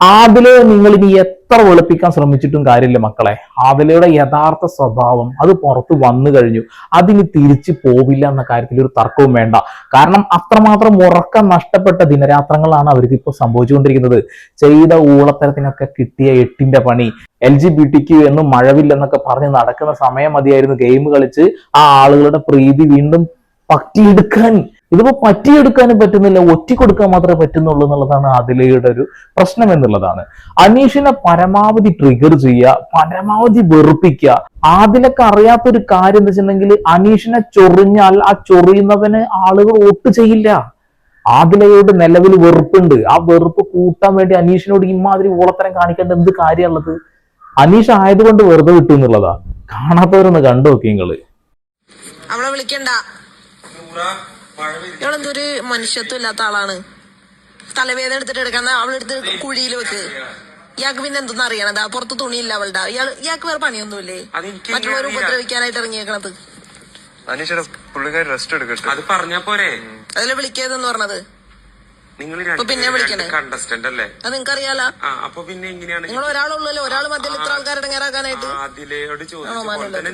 ആദിലെ നിങ്ങൾ ഇനി എത്ര വെളുപ്പിക്കാൻ ശ്രമിച്ചിട്ടും കാര്യമില്ല മക്കളെ. ആദിലയുടെ യഥാർത്ഥ സ്വഭാവം അത് പുറത്ത് വന്നു കഴിഞ്ഞു. അതിന് തിരിച്ചു പോവില്ല എന്ന കാര്യത്തിൽ ഒരു തർക്കവും വേണ്ട. കാരണം അത്രമാത്രം ഉറക്കം നഷ്ടപ്പെട്ട ദിനരാത്രങ്ങളാണ് അവർക്ക് ഇപ്പോൾ സംഭവിച്ചുകൊണ്ടിരിക്കുന്നത്. ചെയ്ത ഊളത്തരത്തിനൊക്കെ കിട്ടിയ എട്ടിന്റെ പണി. എൽ ജി ബി ടിക്ക് എന്നും മഴവില്ലെന്നൊക്കെ പറഞ്ഞ് നടക്കുന്ന സമയം മതിയായിരുന്നു ഗെയിം കളിച്ച് ആ ആളുകളുടെ പ്രീതി വീണ്ടും പറ്റിയെടുക്കാൻ ഇതിപ്പോ പറ്റിയെടുക്കാനും പറ്റുന്നില്ല ഒറ്റി കൊടുക്കാൻ മാത്രമേ പറ്റുന്നുള്ളൂ എന്നുള്ളതാണ് അതിലയുടെ ഒരു പ്രശ്നം എന്നുള്ളതാണ്. അനീഷിനെ പരമാവധി ട്രിഗർ ചെയ്യുക പരമാവധി വെറുപ്പിക്കുക. ആദിലൊക്കെ അറിയാത്തൊരു കാര്യം എന്താ വെച്ചിട്ടുണ്ടെങ്കിൽ അനീഷിനെ ചൊറിഞ്ഞാൽ ആ ചൊറിയുന്നവന് ആളുകൾ ഒട്ട് ചെയ്യില്ല. ആദിലയോട് നിലവിൽ വെറുപ്പുണ്ട്. ആ വെറുപ്പ് കൂട്ടാൻ വേണ്ടി അനീഷിനോട് ഇമാതിരി ഓളത്തരം കാണിക്കേണ്ട എന്ത് കാര്യമുള്ളത്? അനീഷ് ആയതുകൊണ്ട് വെറുതെ വിട്ടു എന്നുള്ളതാ. കാണാത്തവരൊന്ന് കണ്ടു നോക്കി നിങ്ങൾ. അവളെ വിളിക്കണ്ട. ഇവളെന്തൊരു മനുഷ്യത്വം ഇല്ലാത്ത ആളാണ്. തലവേദന എടുത്തിട്ട് എടുക്കുന്ന അവളെടുത്ത് കുഴിയിൽ വെക്ക്. ഇയാൾക്ക് പിന്നെ എന്തെന്ന് അറിയണത്? പുറത്ത് തുണിയില്ല അവളുടെ. ഇയാൾ ഇയാൾക്ക് വേറെ പണിയൊന്നുമില്ലേ? മറ്റുള്ളവർ ഉപദ്രവിക്കാനായിട്ട് ഇറങ്ങിയേക്കണത്. അനീഷയുടെ പുള്ളിക്കാരി റെസ്റ്റ് എടുക്കട്ടെ അത് പറഞ്ഞാ പോരെ? അതിലെ വിളിക്കരുതെന്ന് പറഞ്ഞത്. നിങ്ങൾ പിന്നെ വിളിക്കണേ? കണ്ടസ്റ്റന്റ് അല്ലേ? അത് നിങ്ങൾക്ക് അറിയാലോ അപ്പൊ പിന്നെ എങ്ങനെയാണ് നിങ്ങൾ ഒരാളുള്ളല്ലോ. ഒരാൾ മധ്യത്തിൽ ഇത്ര ആൾക്കാർ ഇറങ്ങാനായിട്ട് ചോദിച്ച.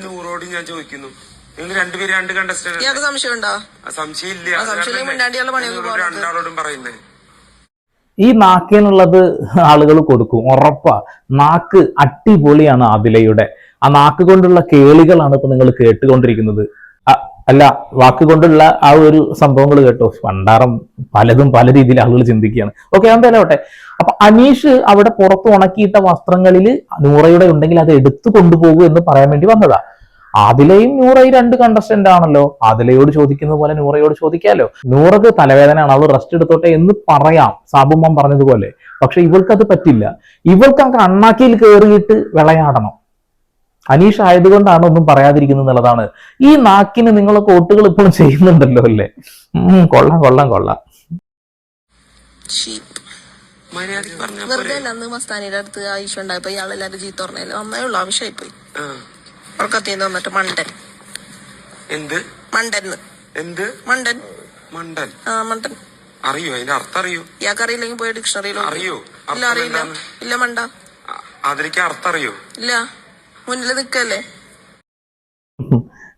നൂറോട് ഞാൻ ചോദിക്കുന്നു. നിങ്ങൾ രണ്ടുപേരും രണ്ട് കണ്ടസ്റ്റന്റ് സംശയം ഇല്ല ആ, സംശയം ഇല്ലെങ്കിൽ മിണ്ടാണ്ടിയുള്ള പണിയൊന്നും നിങ്ങളോട് പോകരുത്. രണ്ടാളോടും പറയുന്നേ ഈ നാക്കിനുള്ളത് ആളുകൾ കൊടുക്കും ഉറപ്പാ. നാക്ക് അടിപൊളിയാണ് ആദിലയുടെ ആ നാക്ക് കൊണ്ടുള്ള കേളികളാണ് ഇപ്പൊ നിങ്ങൾ കേട്ടുകൊണ്ടിരിക്കുന്നത്. അല്ല വാക്ക് കൊണ്ടുള്ള ആ ഒരു സംഭവങ്ങൾ കേട്ടോ. പണ്ടാറം പലതും പല രീതിയിൽ ആളുകൾ ചിന്തിക്കുകയാണ്. ഓക്കെ എന്തായാലും ആവട്ടെ. അപ്പൊ അനീഷ് അവിടെ പുറത്ത് ഉണക്കിയിട്ട വസ്ത്രങ്ങളിൽ നൂറയുടെ ഉണ്ടെങ്കിൽ അത് എടുത്തു കൊണ്ടുപോകൂ എന്ന് പറയാൻ വേണ്ടി വന്നതാ. ആദിലയും നൂറയും രണ്ട് കണ്ടസ്റ്റന്റ് ആണല്ലോ. ആദിലയോട് ചോദിക്കുന്ന പോലെ നൂറയോട് ചോദിക്കാലോ. നൂറക്ക് തലവേദനയാണ്. അവൾ റെസ്റ്റ് എടുത്തോട്ടെ എന്ന് പറയാം. സാബുമ്മ പറഞ്ഞതുപോലെ. പക്ഷെ ഇവൾക്ക് അത് പറ്റില്ല. ഇവൾക്ക് അങ്ങ് അണ്ണാക്കിയിൽ കയറിയിട്ട് വിളയാടണം. അനീഷ് ആയതുകൊണ്ടാണ് ഒന്നും പറയാതിരിക്കുന്നത് എന്നുള്ളതാണ്. ഈ നാക്കിന് നിങ്ങളെ കോട്ടുകൾ ഇപ്പോഴും ചെയ്യുന്നുണ്ടല്ലോ അല്ലേ? ഉം, കൊള്ളാം കൊള്ളാം കൊള്ളാം. വെറുതെ അന്ന് മസ്താനിയുടെ അടുത്ത് ആയിഷ ഉണ്ടായപ്പോ ഇയാളെല്ലാരും ചീത്ത പറഞ്ഞല്ലോ? നന്നായി ആവശ്യമായി പോയി ആ. ഉറക്കത്തിന്ന് വന്നിട്ട് മണ്ടൻ. എന്ത്? മണ്ടൻ. എന്ത്? മണ്ടൻ. മണ്ടൻ. ആ മണ്ടൻ. അറിയോ? അതിന്റെ അർത്ഥം അറിയോ? ഇയാൾക്ക് അറിയില്ലെങ്കിൽ പോയി ഡിക്ഷണറിയിലോ അറിയോ? ഇല്ല അറിയില്ല? ഇല്ല മണ്ട. അതിലേക്ക് അർത്ഥം അറിയോ? ഇല്ല. മുന്നിൽ നിക്കല്ലേ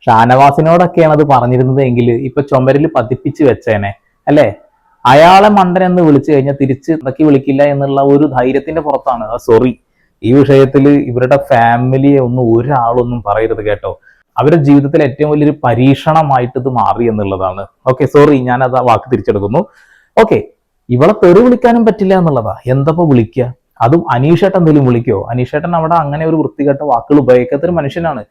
ഷാനവാസിനോടൊക്കെയാണ് അത് പറഞ്ഞിരുന്നത് എങ്കിൽ ഇപ്പൊ ചുമരിൽ പതിപ്പിച്ച് വെച്ചേനെ അല്ലേ? അയാളെ മണ്ടൻ എന്ന് വിളിച്ചു കഴിഞ്ഞാൽ തിരിച്ച് എന്തൊക്കെ വിളിക്കില്ല എന്നുള്ള ഒരു ധൈര്യത്തിന്റെ പുറത്താണ്. സോറി ഈ വിഷയത്തിൽ ഇവരുടെ ഫാമിലിയെ ഒന്നും ഒരാളൊന്നും പറയരുത് കേട്ടോ. അവരുടെ ജീവിതത്തിൽ ഏറ്റവും വലിയൊരു പരീക്ഷണമായിട്ട് ഇത് മാറി എന്നുള്ളതാണ്. ഓക്കെ സോറി ഞാൻ അത് വാക്ക് തിരിച്ചെടുക്കുന്നു. ഓക്കെ ഇവളെ തെറി വിളിക്കാനും പറ്റില്ല എന്നുള്ളതാ. എന്തപ്പോ വിളിക്കുക അതും അനീഷേട്ടൻ എന്തെങ്കിലും വിളിക്കോ? അനീഷേട്ടൻ അവിടെ അങ്ങനെ ഒരു വൃത്തികെട്ട വാക്കുകൾ ഉപയോഗിക്കാത്ത ഒരു മനുഷ്യനാണ്.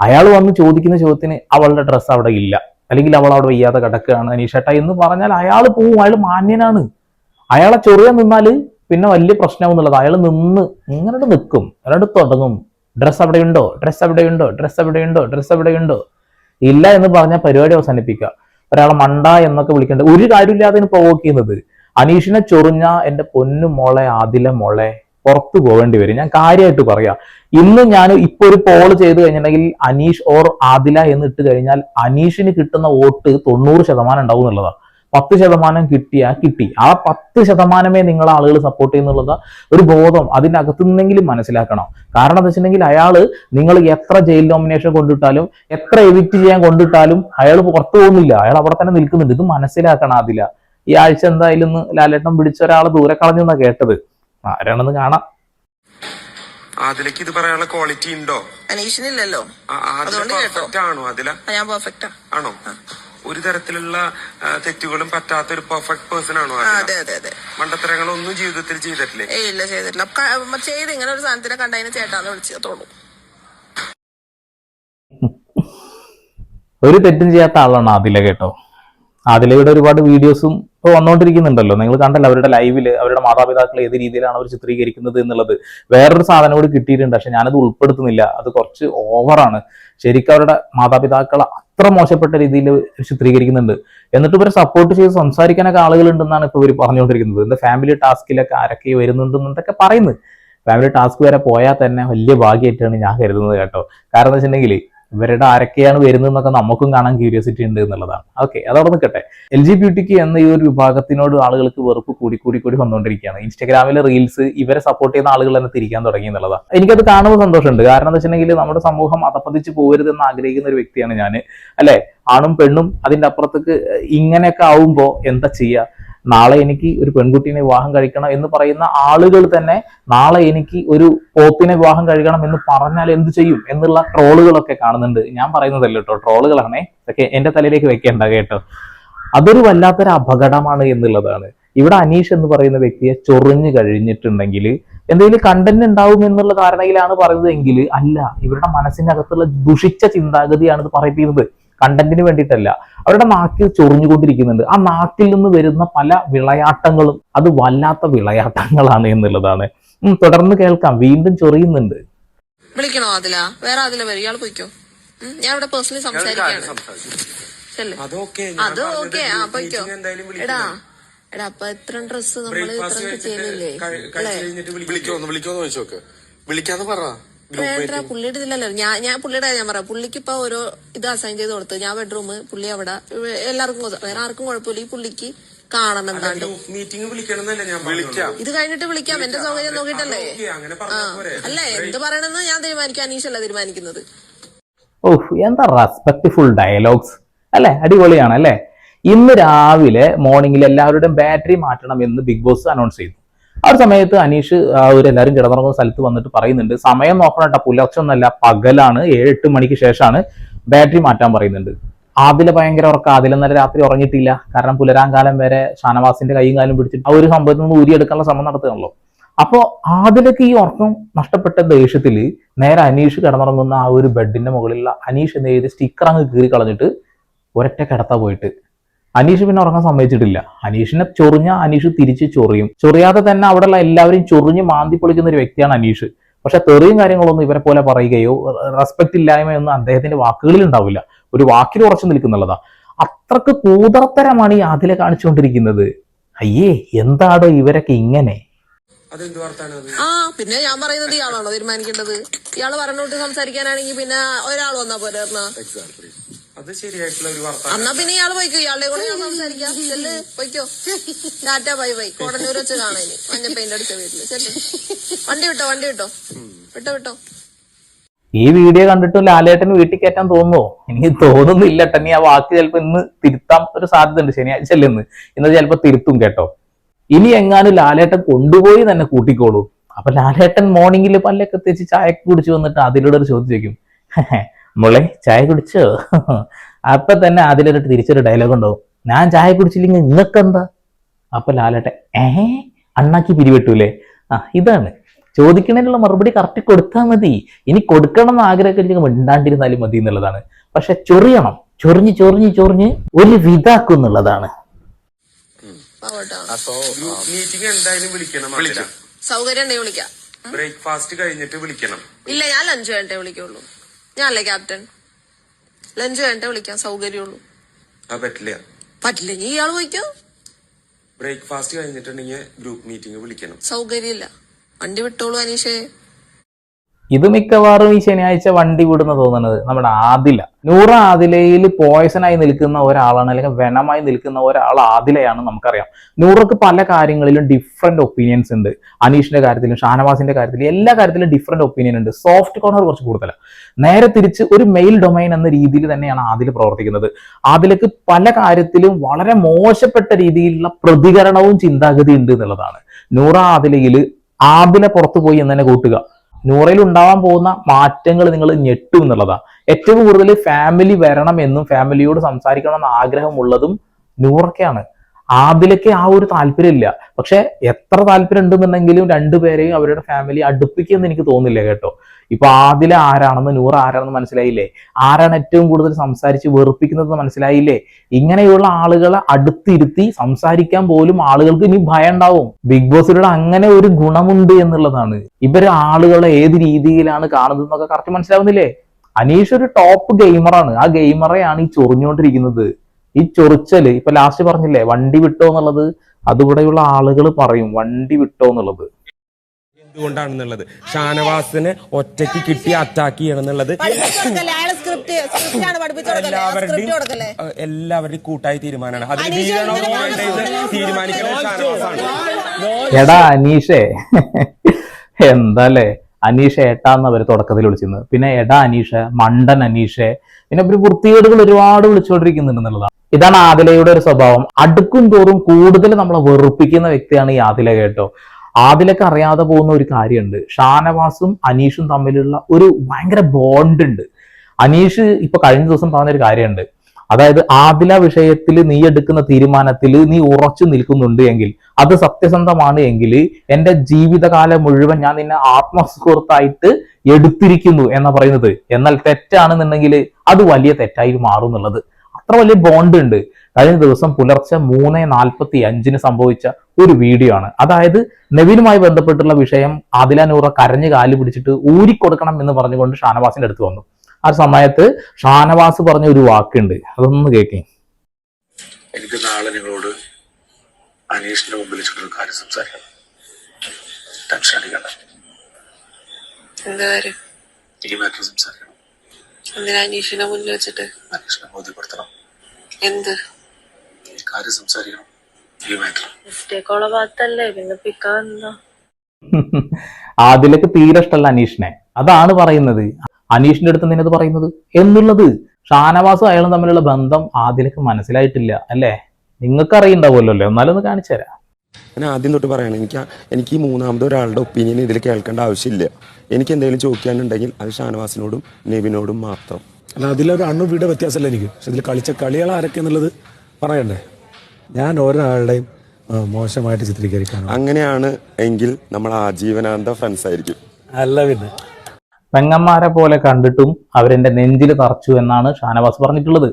അയാൾ വന്ന് ചോദിക്കുന്ന ചോദ്യത്തിന് അവളുടെ ഡ്രസ്സ് അവിടെ ഇല്ല. അല്ലെങ്കിൽ അവൾ അവിടെ വയ്യാതെ കിടക്കുകയാണ് അനീഷേട്ട എന്ന് പറഞ്ഞാൽ അയാൾ പോവും. അയാൾ മാന്യനാണ്. അയാളെ ചൊറിയാൻ നിന്നാൽ പിന്നെ വലിയ പ്രശ്നമെന്നുള്ളത് അയാൾ നിന്ന് ഇങ്ങനെ നിൽക്കും അയാളോട് തുടങ്ങും. ഡ്രസ്സ് അവിടെ ഉണ്ടോ? ഡ്രസ്സ് അവിടെ ഉണ്ടോ? ഡ്രസ്സ് അവിടെ ഉണ്ടോ? ഡ്രസ്സ് അവിടെ ഉണ്ടോ? ഇല്ല എന്ന് പറഞ്ഞാൽ പരിപാടി അവസാനിപ്പിക്കുക. ഒരാളെ മണ്ട എന്നൊക്കെ വിളിക്കേണ്ടത് ഒരു കാര്യമില്ലാതെ പ്രൊവോക്ക് ചെയ്യുന്നത്. അനീഷിനെ ചൊറിഞ്ഞ എന്റെ പൊന്നു മോളെ ആദിലെ മോളെ പുറത്തു പോകേണ്ടി വരും. ഞാൻ കാര്യമായിട്ട് പറയാം. ഇന്ന് ഞാൻ ഇപ്പൊ ഒരു പോൾ ചെയ്ത് കഴിഞ്ഞിട്ടുണ്ടെങ്കിൽ അനീഷ് ഓർ ആദില എന്ന് ഇട്ട് കഴിഞ്ഞാൽ അനീഷിന് കിട്ടുന്ന വോട്ട് തൊണ്ണൂറ് ശതമാനം ഉണ്ടാവും എന്നുള്ളതാണ്. പത്ത് ശതമാനം കിട്ടിയാ കിട്ടി. ആ പത്ത് ശതമാനമേ നിങ്ങൾ ആളുകൾ സപ്പോർട്ട് ചെയ്യുന്നുള്ളത് ഒരു ബോധം അതിന്റെ അകത്തു നിന്നെങ്കിലും മനസ്സിലാക്കണം. കാരണം എന്താ വെച്ചിട്ടുണ്ടെങ്കിൽ അയാൾ നിങ്ങൾ എത്ര ജയിൽ നോമിനേഷൻ കൊണ്ടിട്ടാലും എത്ര എവിക്റ്റ് ചെയ്യാൻ കൊണ്ടിട്ടാലും അയാൾ പുറത്തു പോകുന്നില്ല. അയാൾ അവിടെ തന്നെ നിൽക്കുന്നുണ്ട്. ഇത് മനസ്സിലാക്കണം അതില ഈ ആഴ്ച എന്തായാലും ഒന്ന് ലാലേട്ടൻ പിടിച്ച ഒരാൾ ദൂരെ കളഞ്ഞു എന്നാ കേട്ടത്. ആരാണെന്ന് കാണാം. അതിലേക്ക് ഇത് പറയാനുള്ള ക്വാളിറ്റി ഉണ്ടോ? അനീഷിനില്ലല്ലോ. അതുകൊണ്ട് കേട്ടോ. ആണോ അതിലാ ഞാൻ പെർഫെക്റ്റാ ആണോ? ഒരു തരത്തിലുള്ള തെറ്റുകളും പറ്റാത്ത ഒരു പെർഫെക്റ്റ് പേഴ്സൺ ആണോ? അതെ അതെ അതെ. മണ്ടത്തരങ്ങളൊന്നും ജീവിതത്തിൽ ചെയ്തിട്ടില്ലേ? ഇല്ല ചെയ്തിട്ടില്ല. ചെയ്ത് ഇങ്ങനെ ഒരു സാധനത്തിനെ കണ്ടതിന് ചേട്ടാന്ന് വിളിച്ചതോളൂ ഒരു തെറ്റും ചെയ്യാത്ത ആളാണ് ആദില കേട്ടോ. ആദിലയുടെ ഒരുപാട് വീഡിയോസും ഇപ്പോൾ വന്നുകൊണ്ടിരിക്കുന്നുണ്ടല്ലോ നിങ്ങൾ കണ്ടല്ലോ അവരുടെ ലൈവിൽ അവരുടെ മാതാപിതാക്കൾ ഏത് രീതിയിലാണ് അവർ ചിത്രീകരിക്കുന്നത് എന്നുള്ളത്. വേറൊരു സാധനം കൂടി കിട്ടിയിട്ടുണ്ട് പക്ഷെ ഞാനത് ഉൾപ്പെടുത്തുന്നില്ല. അത് കുറച്ച് ഓവറാണ് ശരിക്കും അവരുടെ മാതാപിതാക്കൾ അത്ര മോശപ്പെട്ട രീതിയിൽ ചിത്രീകരിക്കുന്നുണ്ട് എന്നിട്ട് ഇവരെ സപ്പോർട്ട് ചെയ്ത് സംസാരിക്കാനൊക്കെ ആളുകളുണ്ടെന്നാണ് ഇപ്പോൾ ഇവർ പറഞ്ഞുകൊണ്ടിരിക്കുന്നത്. എന്താ ഫാമിലി ടാസ്കിലൊക്കെ ആരൊക്കെ വരുന്നുണ്ടെന്നൊക്കെ പറയുന്നത്. ഫാമിലി ടാസ്ക് വരെ പോയാൽ തന്നെ വലിയ ഭാഗ്യമായിട്ടാണ് ഞാൻ കരുതുന്നത് കേട്ടോ. കാരണം എന്താ വെച്ചിട്ടുണ്ടെങ്കിൽ ഇവരുടെ ആരൊക്കെയാണ് വരുന്നതെന്നൊക്കെ നമുക്കും കാണാൻ ക്യൂരിയോസിറ്റി ഉണ്ട് എന്നുള്ളതാണ്. ഓക്കെ അതവിടെ നിൽക്കട്ടെ. എൽ ജി ബ്യൂട്ടിക്ക് എന്ന ഈ ഒരു വിഭാഗത്തിനോട് ആളുകൾക്ക് വെറുപ്പ് കൂടി കൂടി കൂടി വന്നുകൊണ്ടിരിക്കുകയാണ്. ഇൻസ്റ്റാഗ്രാമിലെ റീൽസ് ഇവരെ സപ്പോർട്ട് ചെയ്യുന്ന ആളുകൾ തന്നെ തിരിക്കാൻ തുടങ്ങി എന്നുള്ളതാണ്. എനിക്കത് കാണുമ്പോൾ സന്തോഷമുണ്ട്. കാരണം എന്താ വെച്ചിട്ടുണ്ടെങ്കിൽ നമ്മുടെ സമൂഹം അതപ്പതിച്ച് പോകരുതെന്ന് ആഗ്രഹിക്കുന്ന ഒരു വ്യക്തിയാണ് ഞാൻ അല്ലെ? ആണും പെണ്ണും അതിന്റെ അപ്പുറത്തേക്ക് ഇങ്ങനെയൊക്കെ ആവുമ്പോൾ എന്താ ചെയ്യുക? നാളെ എനിക്ക് ഒരു പെൺകുട്ടീനെ വിവാഹം കഴിക്കണം എന്ന് പറയുന്ന ആളുകൾ തന്നെ നാളെ എനിക്ക് ഒരു പോപ്പിനെ വിവാഹം കഴിക്കണം എന്ന് പറഞ്ഞാൽ എന്ത് ചെയ്യും എന്നുള്ള ട്രോളുകളൊക്കെ കാണുന്നുണ്ട്. ഞാൻ പറയുന്നതല്ല കേട്ടോ ട്രോളുകളാണേ. ഇതൊക്കെ എന്റെ തലയിലേക്ക് വെക്കേണ്ട കേട്ടോ. അതൊരു വല്ലാത്തൊരു അപകടമാണ് എന്നുള്ളതാണ്. ഇവിടെ അനീഷ് എന്ന് പറയുന്ന വ്യക്തിയെ ചൊറിഞ്ഞു കഴിഞ്ഞിട്ടുണ്ടെങ്കിൽ എന്തെങ്കിലും കണ്ടന്റ് ഉണ്ടാവും എന്നുള്ള ധാരണയിലാണ് പറയുന്നതെങ്കിൽ അല്ല ഇവരുടെ മനസ്സിനകത്തുള്ള ദുഷിച്ച ചിന്താഗതിയാണ് ഇത് പറയിപ്പിക്കുന്നത്. കണ്ടന്റിന് വേണ്ടിയിട്ടല്ല. അവരുടെ നാക്കിൽ ചൊറിഞ്ഞുകൊണ്ടിരിക്കുന്നുണ്ട്. ആ നാക്കിൽ നിന്ന് വരുന്ന പല വിളയാട്ടങ്ങളും അത് വല്ലാത്ത വിളയാട്ടങ്ങളാണ് എന്നുള്ളതാണ്. ഉം, തുടർന്ന് കേൾക്കാം. വീണ്ടും ചൊറിയുന്നുണ്ട്. വിളിക്കണോ അതില വേറെ അതില വരും. ഇയാൾ പോയിക്കോ. ഞാൻ ഇവിടെ പേഴ്സണലി അതൊക്കെ അത് ഓക്കെ. ആ പോയിക്കോ. എടാ എടാ അപ്പൊ ഇത്ര ഡ്രസ് നമ്മൾ ഇത്ര ചെയ്യലില്ലേ? വിളിക്കോന്ന് വിളിക്കോന്ന് ചോദിച്ചു നോക്ക് വിളിക്കാന്ന് പറ. വേണ്ട പുള്ളിയുടെ ഇതിലല്ലോ. ഞാൻ ഞാൻ പുള്ളിയുടെ ഞാൻ പറയാം. പുള്ളിക്ക് ഇപ്പൊ ഓരോ ഇത് അസൈൻ ചെയ്ത് കൊടുത്ത് ഞാൻ ബെഡ്റൂം പുള്ളി അവിടെ എല്ലാവർക്കും വേറെ ആർക്കും കുഴപ്പമില്ല. ഈ പുള്ളിക്ക് കാണണം എന്താണ്ട് മീറ്റിംഗ് വിളിക്കണമെന്നല്ല ഞാൻ വിളിക്കാം. ഇത് കഴിഞ്ഞിട്ട് വിളിക്കാം. എന്റെ സൗകര്യം നോക്കിയിട്ടല്ലേ? അല്ല എന്ത് പറയണെന്ന് ഞാൻ തീരുമാനിക്കാം. അനീഷല്ല തീരുമാനിക്കുന്നത്? ഓഹ് എന്താ റെസ്പെക്ട്ഫുൾ ഡയലോഗ്സ് അല്ലെ അടിപൊളിയാണ് അല്ലെ? ഇന്ന് രാവിലെ മോർണിംഗിൽ എല്ലാവരുടെയും ബാറ്ററി മാറ്റണം എന്ന് ബിഗ് ബോസ് അനൗൺസ് ചെയ്തു. ആ ഒരു സമയത്ത് അനീഷ് അവരെല്ലാവരും കിടന്നുറങ്ങുന്ന സ്ഥലത്ത് വന്നിട്ട് പറയുന്നുണ്ട് സമയം നോക്കണം കേട്ടോ പുലർച്ചെ ഒന്നല്ല പകലാണ് ഏഴ് എട്ട് മണിക്ക് ശേഷമാണ് ബാറ്ററി മാറ്റാൻ പറയുന്നുണ്ട്. ആദില ഭയങ്കര ഉറക്കം ആദില ഇന്നലെ രാത്രി ഉറങ്ങിയിട്ടില്ല. കാരണം പുലരാൻ കാലം വരെ ഷാനവാസിന്റെ കൈയും കാലും പിടിച്ചിട്ട് ആ ഒരു സംഭവത്തിൽ നിന്ന് ഊരിയെടുക്കാനുള്ള ശ്രമം നടത്തുകയാണല്ലോ. അപ്പോ ആദിലക്ക് ഈ ഉറക്കം നഷ്ടപ്പെട്ട ദേഷ്യത്തിൽ നേരെ അനീഷ് കിടന്നുറങ്ങുന്ന ആ ഒരു ബെഡിന്റെ മുകളിലുള്ള അനീഷ് എന്ന് ചെയ്ത് സ്റ്റിക്കർ അങ്ങ് കീറി കളഞ്ഞിട്ട് ഒരൊറ്റ കിടത്ത പോയിട്ട് അനീഷ് പിന്നെ ഉറങ്ങാൻ സമ്മതിച്ചിട്ടില്ല. അനീഷിനെ ചൊറിഞ്ഞ അനീഷ് തിരിച്ച് ചൊറിയും. ചൊറിയാതെ തന്നെ അവിടെയുള്ള എല്ലാവരും ചൊറിഞ്ഞ് മാന്തി പൊളിക്കുന്ന ഒരു വ്യക്തിയാണ് അനീഷ്. പക്ഷെ തെറിയും കാര്യങ്ങളൊന്നും ഇവരെ പോലെ പറയുകയോ റെസ്പെക്ട് ഇല്ലായ്മയൊന്നും അദ്ദേഹത്തിന്റെ വാക്കുകളിൽ ഉണ്ടാവില്ല. ഒരു വാക്കിൽ ഉറച്ചു നിൽക്കുന്നുള്ളതാ. അത്രയ്ക്ക് കൂതർത്തരമാണ് ഈ ആദിലെ കാണിച്ചുകൊണ്ടിരിക്കുന്നത്. അയ്യേ എന്താടോ ഇവരൊക്കെ ഇങ്ങനെ? ആ പിന്നെ ഞാൻ പറയുന്നത് ഇയാളാണോ തീരുമാനിക്കേണ്ടത്? ഇയാൾ പറഞ്ഞോട്ട് സംസാരിക്കാനാണെങ്കിൽ പിന്നെ ഒരാൾ വന്നാ പോരെ എന്നാ? അത് ശരിയായിട്ടുള്ള ഒരു വർത്തമാനം എന്നാ പിന്നെ ഇയാൾ പോയിക്കോ? ഇയാളുടെ കൂടെ ഞാൻ സംസാരിക്കാം. ചെല്ല് പോയിക്കോ? Tata bye bye. കോടന്നൂർ വെച്ച് കാണാൻ ഇനി മഞ്ഞ പെയിന്റ് അടിച്ച വീട്ടിൽ. ചെല്ല്. വണ്ടി വിട്ടോ വണ്ടി വിട്ടോ? വിട്ടോ വിട്ടോ? ഈ വീഡിയോ കണ്ടിട്ട് ലാലേട്ടന് വീട്ടിൽ കയറ്റാൻ തോന്നുമോ എനിക്ക് തോന്നുന്നില്ല. ഇനി ആ വാക്ക് ചിലപ്പോ ഇന്ന് തിരുത്താൻ ഒരു സാധ്യത ഉണ്ട് ശനിയാഴ്ച അല്ലേ ഇന്ന്? ഇന്ന് ചിലപ്പോ തിരുത്തും കേട്ടോ. ഇനി എങ്ങാനും ലാലേട്ടൻ കൊണ്ടുപോയി തന്നെ കൂട്ടിക്കോളൂ. അപ്പൊ ലാലേട്ടൻ മോർണിംഗിൽ പല്ലൊക്കെ തേച്ച് ചായ കുടിച്ചു വന്നിട്ട് അതിലൂടെ ഒരു ചോദ്യം ചോദിക്കും. മോളെ ചായ കുടിച്ചോ? അപ്പൊ തന്നെ അതിലൊരു തിരിച്ചൊരു ഡയലോഗ് ഉണ്ടാവും. ഞാൻ ചായ കുടിച്ചില്ലെങ്കിൽ നിങ്ങൾക്ക് എന്താ? അപ്പൊ ലാലട്ടെ ഏ അണ്ണാക്കി പിരിവെട്ടൂലേ? ആ ഇതാണ്. ചോദിക്കണതിനുള്ള മറുപടി കറക്റ്റ് കൊടുത്താൽ മതി. ഇനി കൊടുക്കണം എന്ന് ആഗ്രഹമൊക്കെ ഉണ്ടെങ്കിൽ മിണ്ടാണ്ടിരുന്നാലും മതി എന്നുള്ളതാണ്. പക്ഷെ ചൊറിയണം. ചൊറിഞ്ഞ് ചൊറിഞ്ഞ് ചൊറിഞ്ഞ് ഒരു വിതാക്കും എന്നുള്ളതാണ്. മീറ്റിംഗ് എന്തായാലും വിളിക്കണം വിളിക്കാം. സൗകര്യം ബ്രേക്ക്ഫാസ്റ്റ് കഴിഞ്ഞിട്ട് വിളിക്കണം. ഇല്ല ഞാൻ ലഞ്ച് കഴിഞ്ഞിട്ടേ വിളിക്കുള്ളൂ. ഞാനല്ലേ ക്യാപ്റ്റൻ ലഞ്ച് കഴിഞ്ഞിട്ട് വിളിക്കാൻ സൗകര്യമുള്ളൂ. അത് പറ്റില്ല. പറ്റില്ലെങ്കിൽ ഇയാൾ പോയിക്കോ. ബ്രേക്ക്ഫാസ്റ്റ് കഴിഞ്ഞിട്ടുണ്ടെങ്കിൽ ഗ്രൂപ്പ് മീറ്റിംഗ് വിളിക്കണം. സൗകര്യമില്ല. വണ്ടി വിട്ടോളൂ അനീഷേ. ഇത് മിക്കവാറും ഈ ശനിയാഴ്ച വണ്ടി വിടുന്ന തോന്നുന്നത് നമ്മുടെ ആദില. നൂറ ആദിലയിൽ പോയസനായി നിൽക്കുന്ന ഒരാളാണ് അല്ലെങ്കിൽ വെനമായി നിൽക്കുന്ന ഒരാൾ ആദിലയാണ് നമുക്കറിയാം. നൂറക്ക് പല കാര്യങ്ങളിലും ഡിഫറെന്റ് ഒപ്പീനിയൻസ് ഉണ്ട്. അനീഷിന്റെ കാര്യത്തിലും ഷാനവാസിന്റെ കാര്യത്തിലും എല്ലാ കാര്യത്തിലും ഡിഫറെന്റ് ഒപ്പീനിയൻ ഉണ്ട്. സോഫ്റ്റ് കോർണർ കുറച്ച് കൂടുതലാണ് നേരെ തിരിച്ച് ഒരു മെയിൽ ഡൊമൈൻ എന്ന രീതിയിൽ തന്നെയാണ് ആദില പ്രവർത്തിക്കുന്നത്. ആദിലക്ക് പല കാര്യത്തിലും വളരെ മോശപ്പെട്ട രീതിയിലുള്ള പ്രതികരണവും ചിന്താഗതി ഉണ്ട് എന്നുള്ളതാണ്. നൂറ ആദിലയിൽ ആദില പുറത്തു പോയി എന്ന് തന്നെ കൂട്ടുക. നൂറയിൽ ഉണ്ടാവാൻ പോകുന്ന മാറ്റങ്ങൾ നിങ്ങൾ ഞെട്ടും എന്നുള്ളതാണ്. ഏറ്റവും കൂടുതൽ ഫാമിലി വരണം എന്നും ഫാമിലിയോട് സംസാരിക്കണം എന്ന ആഗ്രഹമുള്ളതും നൂറൊക്കെയാണ്. ആദിലൊക്കെ ആ ഒരു താല്പര്യമില്ല. പക്ഷെ എത്ര താല്പര്യം ഉണ്ടെന്നുണ്ടെങ്കിലും രണ്ടുപേരെയും അവരുടെ ഫാമിലി അടുപ്പിക്കുമെന്ന് എനിക്ക് തോന്നില്ല കേട്ടോ. ഇപ്പൊ ആദില ആരാണെന്ന് നൂറ് ആരാണെന്ന് മനസ്സിലായില്ലേ? ആരാണ് ഏറ്റവും കൂടുതൽ സംസാരിച്ച് വെറുപ്പിക്കുന്നത് മനസ്സിലായില്ലേ? ഇങ്ങനെയുള്ള ആളുകളെ അടുത്തിരുത്തി സംസാരിക്കാൻ പോലും ആളുകൾക്ക് ഇനി ഭയം ഉണ്ടാവും. ബിഗ് ബോസിലൂടെ അങ്ങനെ ഒരു ഗുണമുണ്ട് എന്നുള്ളതാണ്. ഇവർ ആളുകളെ ഏത് രീതിയിലാണ് കാണുന്നത് എന്നൊക്കെ കറക്റ്റ് മനസ്സിലാവുന്നില്ലേ? അനീഷ് ഒരു ടോപ്പ് ഗെയിമറാണ് ആ ഗെയിമറെയാണ് ഈ ചൊറിഞ്ഞുകൊണ്ടിരിക്കുന്നത്. ഈ ചൊറിച്ചൽ ഇപ്പൊ ലാസ്റ്റ് പറഞ്ഞില്ലേ വണ്ടി വിട്ടോ എന്നുള്ളത് അതിവിടെയുള്ള ആളുകൾ പറയും വണ്ടി വിട്ടോ എന്നുള്ളത്. എന്തുകൊണ്ടാണെന്നുള്ളത്? ഷാനവാസിനെ ഒറ്റയ്ക്ക് കിട്ടി അറ്റാക്ക് ചെയ്യണമെന്നുള്ളത്. കൊടുക്കല്ലേ? എല്ലാവരുടെയും കൂട്ടായി തീരുമാനമാണ്. വീഴണോ തീരുമാനിക്കുന്നത് ഷാനവാസാണ്. എടാ അനീഷേ. എന്താല്ലേ അനീഷ ഏട്ടാന്ന് അവർ തുടക്കത്തിൽ വിളിച്ചിരുന്നത്. പിന്നെ എടാ അനീഷ മണ്ടൻ അനീഷ പിന്നെ ഒരു വൃത്തികേടുകൾ ഒരുപാട് വിളിച്ചുകൊണ്ടിരിക്കുന്നുണ്ട് എന്നുള്ളതാണ്. ഇതാണ് ആദിലയുടെ ഒരു സ്വഭാവം. അടുക്കും തോറും കൂടുതൽ നമ്മളെ വെറുപ്പിക്കുന്ന വ്യക്തിയാണ് ഈ ആദില കേട്ടോ. ആദിലക്ക് അറിയാതെ പോകുന്ന ഒരു കാര്യമുണ്ട്. ഷാനവാസും അനീഷും തമ്മിലുള്ള ഒരു ഭയങ്കര ബോണ്ട് ഉണ്ട്. അനീഷ് ഇപ്പൊ കഴിഞ്ഞ ദിവസം പറഞ്ഞൊരു കാര്യമുണ്ട്. അതായത് ആദില വിഷയത്തിൽ നീ എടുക്കുന്ന തീരുമാനത്തിൽ നീ ഉറച്ചു നിൽക്കുന്നുണ്ട് എങ്കിൽ അത് സത്യസന്ധമാണ് എങ്കിൽ എന്റെ ജീവിതകാലം മുഴുവൻ ഞാൻ നിന്നെ ആത്മസുഹൃത്തായിട്ട് എടുത്തിരിക്കുന്നു എന്ന് പറയുന്നത്. എന്നാൽ തെറ്റാണെന്നുണ്ടെങ്കിൽ അത് വലിയ തെറ്റായി മാറും എന്നുള്ളത്. അത്ര വലിയ ബോണ്ട് ഉണ്ട്. കഴിഞ്ഞ ദിവസം പുലർച്ചെ മൂന്ന് നാൽപ്പത്തി അഞ്ചിന് സംഭവിച്ച ഒരു വീഡിയോ ആണ്. അതായത് നെവിനുമായി ബന്ധപ്പെട്ടുള്ള വിഷയം ആദില നൂറ കരഞ്ഞ് കാൽ പിടിച്ചിട്ട് ഊരിക്കൊടുക്കണം എന്ന് പറഞ്ഞുകൊണ്ട് ഷാനവാസിന്റെ അടുത്ത് വന്നു. ആ സമയത്ത് ഷാനവാസ് പറഞ്ഞ ഒരു വാക്കുണ്ട്. അതൊന്ന് കേൾക്കേ എനിക്ക് നാളെ നിങ്ങളോട് അനീഷിന്റെ മുമ്പിൽ വെച്ചിട്ടൊരു കാര്യം സംസാരിക്കണം. ടെൻഷൻ അടിക്കണ്ട. ഈ മാറ്റർ സംസാരിക്കണം. എന്തിനാ അനീഷിനെ മുന്നിൽ വെച്ചിട്ട്? അനീഷിനെ ബോധ്യപ്പെടുത്തണം. എന്ത്? ഈ കാര്യം സംസാരിക്കണം. ഈ മാറ്റർ മിസ്റ്റേക്കോളെ ഭാഗത്തല്ലേ പിന്നെ പിക്കാൻ എന്താ ആദിലക്ക് തീരെ ഇഷ്ടമല്ല അനീഷിനെ. അതാണ് പറയുന്നത്. അനീഷിന്റെ അടുത്ത് നിന്നത് പറയുന്നത്? എന്നുള്ളത് ഷാനവാസും അയാളും തമ്മിലുള്ള ബന്ധം ആദിലക്ക് മനസ്സിലായിട്ടില്ല അല്ലേ? നിങ്ങൾക്ക് അറിയണ്ടാവുമല്ലോ അല്ലേ എന്നാലൊന്ന് കാണിച്ചു തരാം. ഞാൻ ആദ്യം തൊട്ട് പറയണം എനിക്ക് എനിക്ക് ഈ മൂന്നാമത് ഒരാളുടെ ഒപ്പീനിയൻ ഇതിൽ കേൾക്കേണ്ട ആവശ്യമില്ല. എനിക്ക് എന്തെങ്കിലും ചോദിക്കാനുണ്ടെങ്കിൽ അത് ഷാനവാസിനോടും നെവിനോടും മാത്രം. അല്ല അതിലൊരു അണുവിട വ്യത്യാസമല്ല എനിക്ക്. പക്ഷെ ഇതിൽ കളിച്ച കളികൾ ആരൊക്കെ എന്നുള്ളത് പറയണ്ടേ? ഞാൻ ഒരാളുടെയും മോശമായിട്ട് ചിത്രീകരിക്കാൻ അങ്ങനെയാണ് എങ്കിൽ നമ്മൾ ആജീവനാന്ത ഫ്രണ്ട്സ് ആയിരിക്കും. അല്ല പിന്നെ. പെങ്ങന്മാരെ പോലെ കണ്ടിട്ടും അവരെന്റെ നെഞ്ചിൽ തറച്ചു എന്നാണ് ഷാനവാസ് പറഞ്ഞിട്ടുള്ളത്.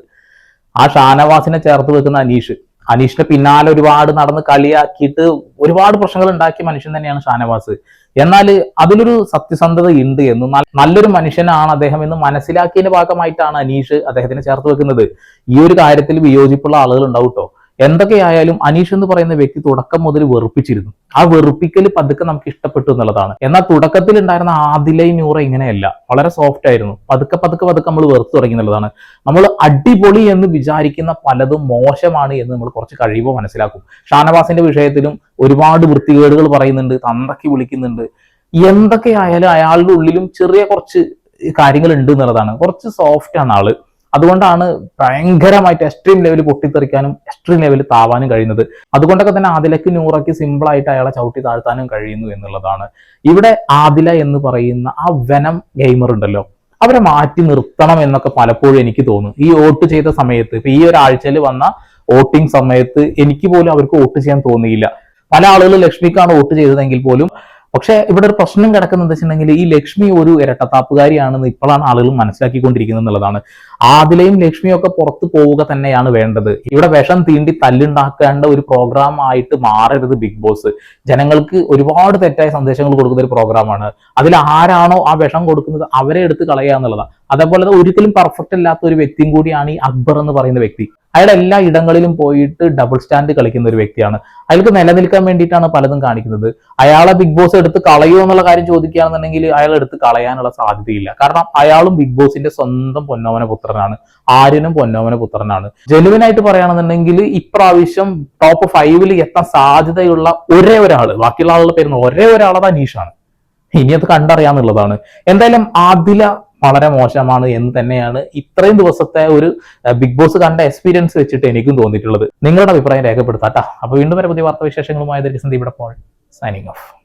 ആ ഷാനവാസിനെ ചേർത്ത് വെക്കുന്ന അനീഷ്. അനീഷിന്റെ പിന്നാലെ ഒരുപാട് നടന്ന് കളിയാക്കിയിട്ട് ഒരുപാട് പ്രശ്നങ്ങൾ ഉണ്ടാക്കിയ മനുഷ്യൻ തന്നെയാണ് ഷാനവാസ്. എന്നാൽ അതിലൊരു സത്യസന്ധത ഉണ്ട് എന്ന് നല്ലൊരു മനുഷ്യനാണ് അദ്ദേഹം എന്ന് മനസ്സിലാക്കിയതിന്റെ ഭാഗമായിട്ടാണ് അനീഷ് അദ്ദേഹത്തിനെ ചേർത്ത് വെക്കുന്നത്. ഈ ഒരു കാര്യത്തിൽ വിയോജിപ്പുള്ള ആളുകൾ ഉണ്ടാവും ട്ടോ. എന്തൊക്കെയായാലും അനീഷ് എന്ന് പറയുന്ന വ്യക്തി തുടക്കം മുതൽ വെറുപ്പിച്ചിരുന്നു. ആ വെറുപ്പിക്കൽ പതുക്കെ നമുക്ക് ഇഷ്ടപ്പെട്ടു എന്നുള്ളതാണ്. എന്നാൽ തുടക്കത്തിൽ ഉണ്ടായിരുന്ന ആദിലൈ നൂറ ഇങ്ങനെയല്ല. വളരെ സോഫ്റ്റ് ആയിരുന്നു. പതുക്കെ പതുക്കെ പതുക്കെ നമ്മൾ വെറുത്തു തുടങ്ങി എന്നുള്ളതാണ്. നമ്മൾ അടിപൊളി എന്ന് വിചാരിക്കുന്ന പലതും മോശമാണ് എന്ന് നമ്മൾ കുറച്ച് കഴിയുമ്പോൾ മനസ്സിലാക്കും. ഷാനവാസിന്റെ വിഷയത്തിലും ഒരുപാട് വൃത്തികേടുകൾ പറയുന്നുണ്ട് തന്തക്കി വിളിക്കുന്നുണ്ട്. എന്തൊക്കെയായാലും അയാളുടെ ഉള്ളിലും ചെറിയ കുറച്ച് കാര്യങ്ങൾ ഉണ്ട് എന്നുള്ളതാണ്. കുറച്ച് സോഫ്റ്റ് ആണ് ആൾ. അതുകൊണ്ടാണ് ഭയങ്കരമായിട്ട് എക്സ്ട്രീം ലെവലിൽ പൊട്ടിത്തെറിക്കാനും എക്സ്ട്രീം ലെവൽ താവാനും കഴിയുന്നത്. അതുകൊണ്ടൊക്കെ തന്നെ ആദിലക്ക് നൂറയ്ക്ക് സിമ്പിളായിട്ട് അയാളെ ചവിട്ടി താഴ്ത്താനും കഴിയുന്നു എന്നുള്ളതാണ്. ഇവിടെ ആദില എന്ന് പറയുന്ന ആ വനം ഗെയിമർ ഉണ്ടല്ലോ അവരെ മാറ്റി നിർത്തണം എന്നൊക്കെ പലപ്പോഴും എനിക്ക് തോന്നും. ഈ വോട്ട് ചെയ്ത സമയത്ത് ഇപ്പൊ ഈ ഒരാഴ്ചയിൽ വന്ന വോട്ടിംഗ് സമയത്ത് എനിക്ക് പോലും അവർക്ക് വോട്ട് ചെയ്യാൻ തോന്നിയില്ല. പല ആളുകൾ ലക്ഷ്മിക്കാണ് വോട്ട് ചെയ്തതെങ്കിൽ പോലും പക്ഷെ ഇവിടെ ഒരു പ്രശ്നം കിടക്കുന്നത് വെച്ചിട്ടുണ്ടെങ്കിൽ ഈ ലക്ഷ്മി ഒരു ഇരട്ടത്താപ്പുകാരിയാണെന്ന് ഇപ്പോഴാണ് ആളുകൾ മനസ്സിലാക്കിക്കൊണ്ടിരിക്കുന്നത് എന്നുള്ളതാണ്. ആദിലയും ലക്ഷ്മിയും ഒക്കെ പുറത്തു പോവുക തന്നെയാണ് വേണ്ടത്. ഇവിടെ വിഷം തീണ്ടി തല്ലുണ്ടാക്കേണ്ട ഒരു പ്രോഗ്രാം ആയിട്ട് മാറരുത് ബിഗ് ബോസ്. ജനങ്ങൾക്ക് ഒരുപാട് തെറ്റായ സന്ദേശങ്ങൾ കൊടുക്കുന്ന ഒരു പ്രോഗ്രാമാണ് അതിൽ ആരാണോ ആ വിഷം കൊടുക്കുന്നത് അവരെ എടുത്ത് കളയുക എന്നുള്ളതാണ്. അതേപോലെ ഒരിക്കലും പെർഫെക്റ്റ് അല്ലാത്ത ഒരു വ്യക്തിയും കൂടിയാണ് ഈ അക്ബർ എന്ന് പറയുന്ന വ്യക്തി. അയാൾ എല്ലാ ഇടങ്ങളിലും പോയിട്ട് ഡബിൾ സ്റ്റാൻഡ് കളിക്കുന്ന ഒരു വ്യക്തിയാണ്. അയാൾക്ക് നിലനിൽക്കാൻ വേണ്ടിയിട്ടാണ് പലതും കാണിക്കുന്നത്. അയാളെ ബിഗ് ബോസ് എടുത്ത് കളയോ എന്നുള്ള കാര്യം ചോദിക്കുകയാണെന്നുണ്ടെങ്കിൽ അയാൾ എടുത്ത് കളയാനുള്ള സാധ്യതയില്ല. കാരണം അയാളും ബിഗ് ബോസിന്റെ സ്വന്തം പൊന്നോമന പുത്രനാണ്. ആര്യനും പൊന്നോമന പുത്രനാണ്. ജനുവിനായിട്ട് പറയുകയാണെന്നുണ്ടെങ്കിൽ ഇപ്രാവശ്യം ടോപ്പ് ഫൈവിൽ എത്താൻ സാധ്യതയുള്ള ഒരേ ഒരാൾ ബാക്കിയുള്ള ആളുകളുടെ പേരുന്ന ഒരേ ഒരാളത് അനീഷാണ് ഇനി അത് കണ്ടറിയാന്നുള്ളതാണ്. എന്തായാലും ആദില വളരെ മോശമാണ് എന്ന് തന്നെയാണ് ഇത്രയും ദിവസത്തെ ഒരു ബിഗ് ബോസ് കണ്ട എക്സ്പീരിയൻസ് വെച്ചിട്ട് എനിക്കും തോന്നിയിട്ടുള്ളത്. നിങ്ങളുടെ അഭിപ്രായം രേഖപ്പെടുത്താം കേട്ടോ അപ്പൊ വീണ്ടും വരെ പുതിയ വാർത്താ വിശേഷങ്ങളുമായി സന്ദീപ് പോൾ സൈനിങ് ഓഫ്